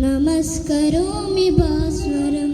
नमस्करोमि भास्वरम्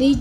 你